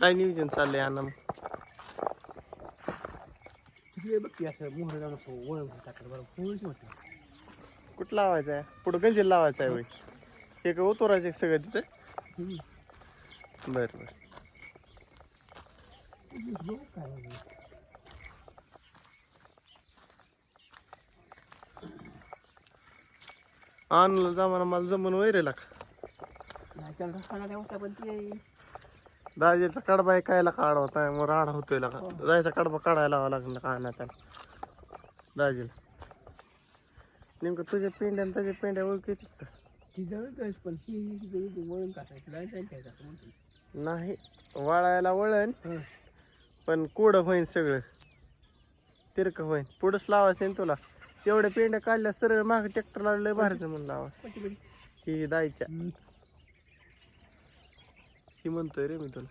काय नियोजन चाललंय मोठं कुठं लावायचं आहे? पुढं गंजीला लावायचं आहे होय. हे का उतरायचं सगळं तिथं? बरं बरं. आणलं जमाना मला जमून वैरेला. का दाजीचा कडबा आहे कायला काढा होता मग राडा होतोय का जायचा कडबा काढायला लावा लागला का आणा त्याला दाजीला. नेमकं तुझ्या पेंड्या आणि त्याच्या पेंड्या ओळखी का? ती जवळच पण ती इथे इथे वळण टाकायचं. जायचं आणि काय टाकायचं म्हणतो नाही वळायला वळण हं. पण कोड होईन सगळं. तिरक होईन. पुढंच लावायचं आहे ना तुला. तेवढ्या पेंड्या काढल्या सरळ मागे ट्रॅक्टर लावलं भारीचं म्हणून लावा. कोणती बरी? ही म्हणतोय रे मी तुला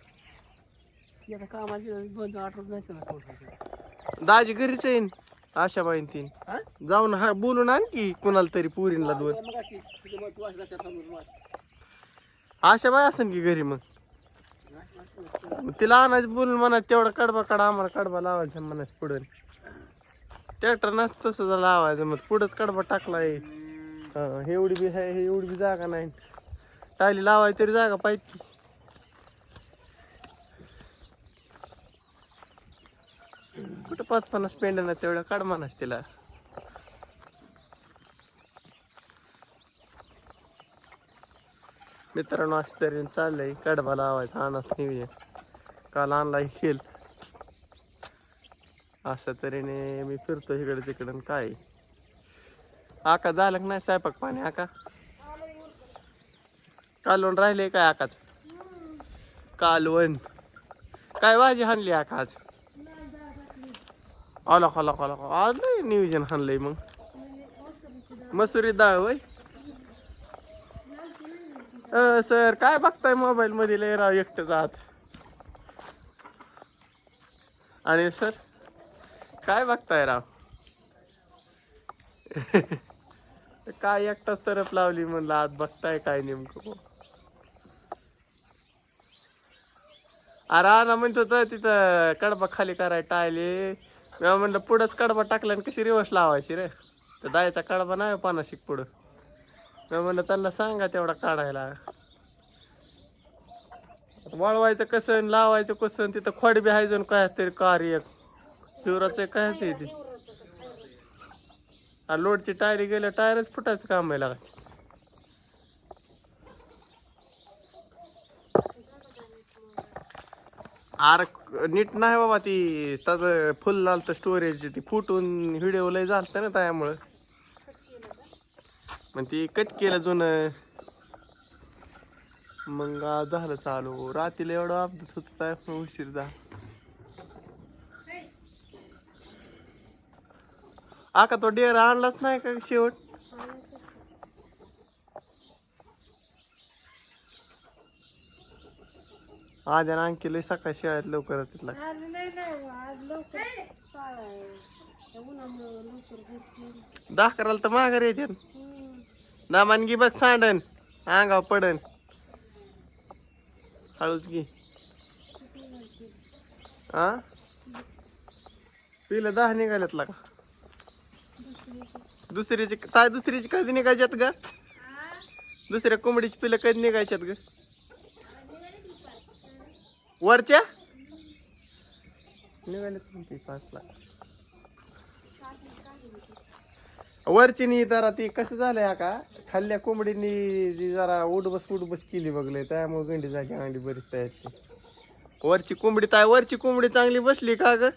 आता कामाची दोन नाही त्याला. दाजी घरीच येईन आशाबाईन तीन हा? जाऊन हा बोलून आण की कुणाला तरी पुरीला दोन मग अशी मग तू वाच. आशाबाई असन की घरी मग मग तिला आणायचं बोलून म्हणा तेवढा कडबा काढा आम्हाला कडबा लावायचा म्हणायचं पुढे ट्रॅक्टर नसतं तसं जर लावायचं मग पुढंच कडबा टाकलाय हा, हे एवढी बी आहे हे एवढी बी जागा नाही टायली लावायची तरी जागा पाहिजे की. कुठं पाच पन्नास पेंड ना तेवढ्या काढ म्हणास तिला. मित्रांनो असं तरी चाललंय कडबा लावायचा आणत नाही काल आणलाय खेळ. अशा तऱ्हेने मी फिरतो इकडे तिकडं काय? आका झालं का नाही स्वयंपाक पाणी आका? कालवण राहिले काय आकाच? कालवण. काय भाजी हाणली आका आज आला खाला आज नाही नियोजन हाणलंय मग. मसुरी डाळ वय सर काय बघताय मोबाईल मध्ये? लय राव एकटं जात. आणि सर काय बघताय राव? काय एकटाच तरफ लावली म्हणलं आत बघताय काय नेमकं? अरे ना म्हणतो तर तिथं कडबा खाली कराय टायले मी म्हणलं पुढंच कडबा टाकला आणि कशी रिवर्स लावायची रे? तर दायचा कडबा नाही हो पानाशिक पुढं. मी म्हणलं त्यांना सांगा तेवढा काढायला. वळवायचं कसं लावायचं कसं तिथं खोड बी आहे जण काय तरी कार्य शिवराचं कायच आहे ते. आणि लोडची टायरी गेल्या टायरच फुटायचं काम आहे लागायचं अरे नीट नाही बाबा ती त्याचं फुल झालं स्टोरेज ती फुटून व्हिडिओ लय झालत ना त्यामुळं. मग ती कट केलं जुनं. मग झालं चालू. रात्रीला एवढं अपडेट होत काय? उशीर जा आका तो डेअर आणलाच नाही का शेवट? आज आणि आणखी लय सकाळी शाळेत लवकर तिथला आज नाही नाही आज लवकर शाळा आहे. त्या उन्हामुळं लवकर. दहा तर माघार येते. हम्म. दामानगी बघ सांडन अंगाव पडन हळूच घे. हा पिलं दहा निघाल्यात का दुसरीची काय दुसरीची कधी निघायच्यात ग? दुसऱ्या कोंबडीची पिलं कधी निघायच्यात ग? वरच्या? म्हणते पाच लाख वरची नी जरा ती कसं झालंय का? खाल्ल्या कोंबडीनी जी जरा उडबस उडबस केली बघले त्यामुळे गंडी जागी अंडी बरीच तयार. वरची कोंबडी काय वरची कोंबडी चांगली बसली का ग?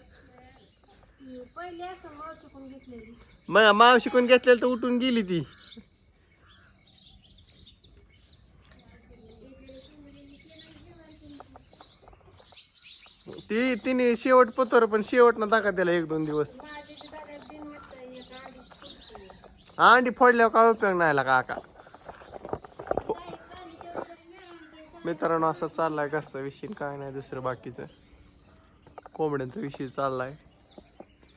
ती पहिले असं माव चुकून घेतलेली. मग माव शिकून घेतलेलं तर उठून गेली ती. ती तिने शेवट पतोर पण शेवट ना दाखा त्याला एक दोन दिवस. अंडी फोडल्यावर काय उपयोग नाही का का मित्रांनो असा चाललाय घरचा विषय काय नाही दुसरं बाकीचं. कोंबड्यांचा विषय चाललाय.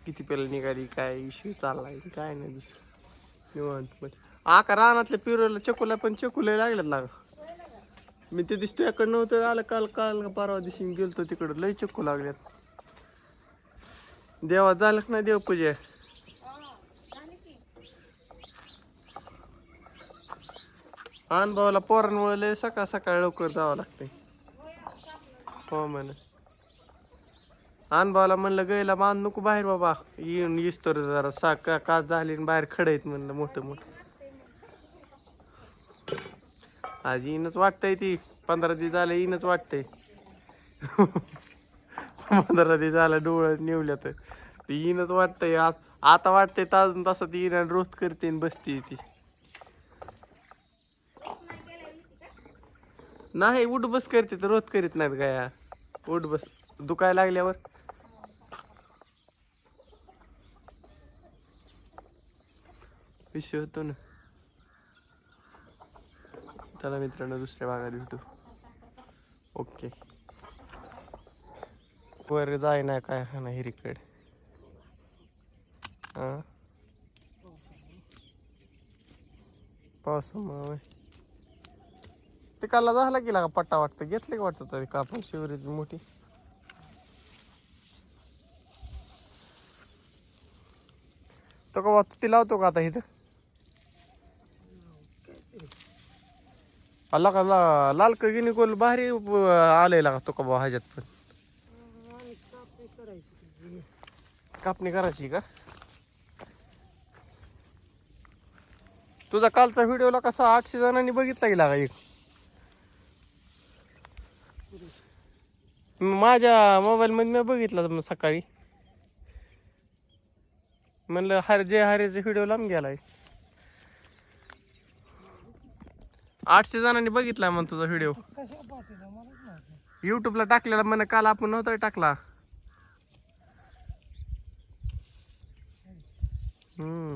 किती पेला निघाली काय विषय चाललाय काय नाही दुसरं. निवांत आका रानातल्या पिरोला चकुला पण चकुले लागलेत लागा मी ते दिसतो याकडं नव्हतं आलं काल काल का परवा दिवशी मी गेलतो तिकडं लय चक्कू लागल्यात. देवा झालं का नाही देवपूजा? आण भावाला पोरांमुळे लय सकाळ सकाळ लवकर जावं लागते हो म्हण. आण भावाला म्हणलं गैला बांध नको बाहेर बाबा येऊन इस्तर जरा सा का झाली आणि बाहेर खडayत म्हणलं मोठं मोठं. आज येईनच वाटतंय ती. पंधरा दिवस झालं येईनच वाटतंय. पंधरा दिवस झालं डोळ निवल्या तर ती येईनच वाटतंय. आत- आता वाटतंय ताजून तसं ती येईन रोज करते आणि बसते ती. नाही उठ बस करते तर रोज करीत नाहीत गाया उठ बस. दुखायला लागल्यावर. विषय होतो ना. चला मित्रांनो दुसऱ्या भागात भेटू. ओके. वर जाय ना काय हा ना हिरीकडे. ते पावसामुळे पिकाला झाला गेला का पट्टा वाटतं? घेतले का वाटतं तरी कापून शिवरीची मोठी? तो का ती लावतो का आता इथं? आला का ला- लाल गिनी कोल भारी आलेला का तो का बा ह्याच्यात पण. कापणी करायची का? तुझा कालचा व्हिडिओला कसा आठशे जणांनी बघितला गेला का एक? माझ्या मोबाईल मध्ये मी बघितला मग सकाळी. म्हणलं हर जे हरेचा व्हिडिओ लांब गेलाय. आठशे जणांनी बघितला मग तुझा व्हिडिओ युट्यूबला टाकलेला म्हणे काल आपण नव्हता टाकला. हम्म.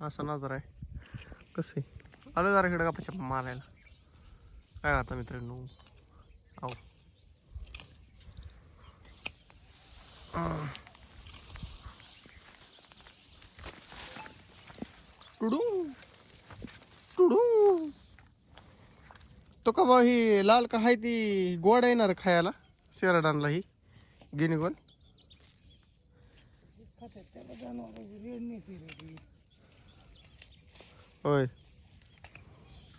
असा नजर आहे. कसं आहे? आलो जरा इकडे का मारायला. काय आता मित्रांनो? आहो टुडू. टुडू तो का बा ही लाल का हाय ती गोड येणार खायला? शेराडांना ही. गिनीगोन होय.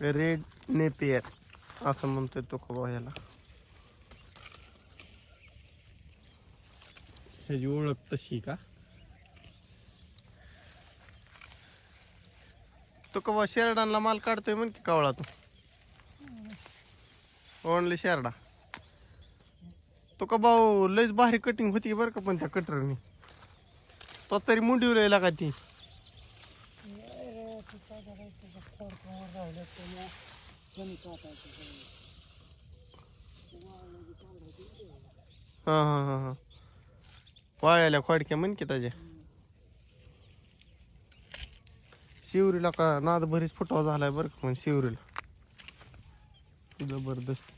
रेड नेपियर असं म्हणतोय तो का बा ह्याला. ह्याची ओळख तशी का? तो का शेरडांना माल काढतोय म्हण की कावळा तू ओनली शेरडा. तो का भाऊ लयच भारी कटिंग होती बरं का पण त्या कटरनी तो तरी मुंडीवलेला का ती? हा हा हा हा. वाळ्याला खोडक्या म्हण की त्याच्या. शिवरीला का नाद भरीच फुटवा झालाय बरं का पण शिवरीला. जबरदस्त.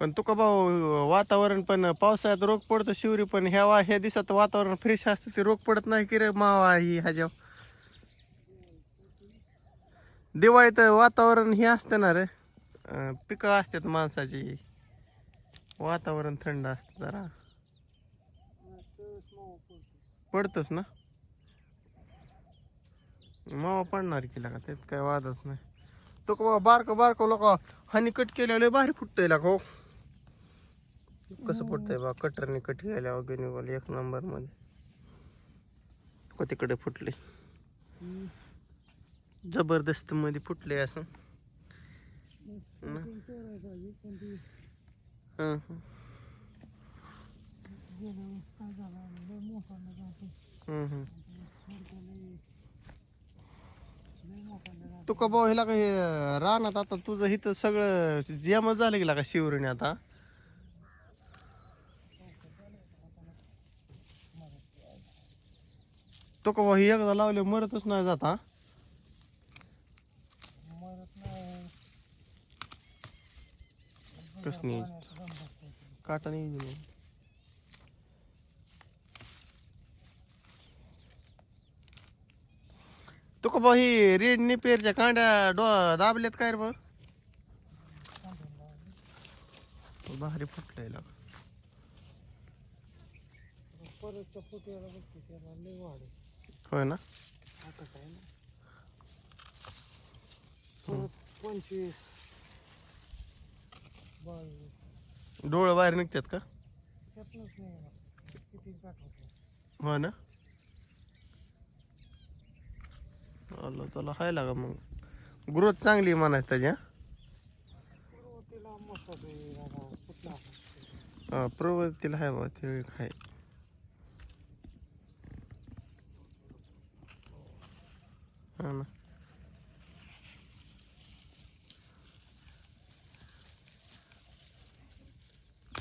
पण तुका भाऊ वातावरण पण पावसाळ्यात रोग पडतो शिवरी पण. ह्या वा ह्या दिवसात वातावरण फ्रेश असतं ते रोग पडत नाही की रे मावा ही ह्याच्या दिवाळीत वातावरण हे असतं ना रे. पिकं असतात माणसाची. वातावरण थंड असतं जरा. पडतच ना? मावा पडणार की लागा त्यात काय वादच नाही. तो का बारक बारक लोक हानी कट केल्यावर भारी फुटतंय लागा हो. कसं फुटतंय बा कटरने कट केल्या गेनिवल एक नंबरमध्ये. का तिकडे फुटले. जबरदस्त मध्ये फुटले असं. हं, हं. तू का भाऊ ह्याला का हे रानात आता तुझं इथं सगळं जेमच झालं गेला का शिवरीने आता? तो का भाऊ हे एकदा लावले मरतच नाही जात हा? कस नाही. काटा नाही दिला तुका भाऊ ही रेड निपेरच्या कांड्या डो दाबल्यात काय रे भाऊ? भारी फुटलाय लाग. ना? डोळं बाहेर निघतात का? हो ना? आलं त्याला हाय लागा मग. ग्रोथ चांगली म्हणायचं त्याची हा? हा प्रवृत्तीला हाय बा ते हाय. हा ना?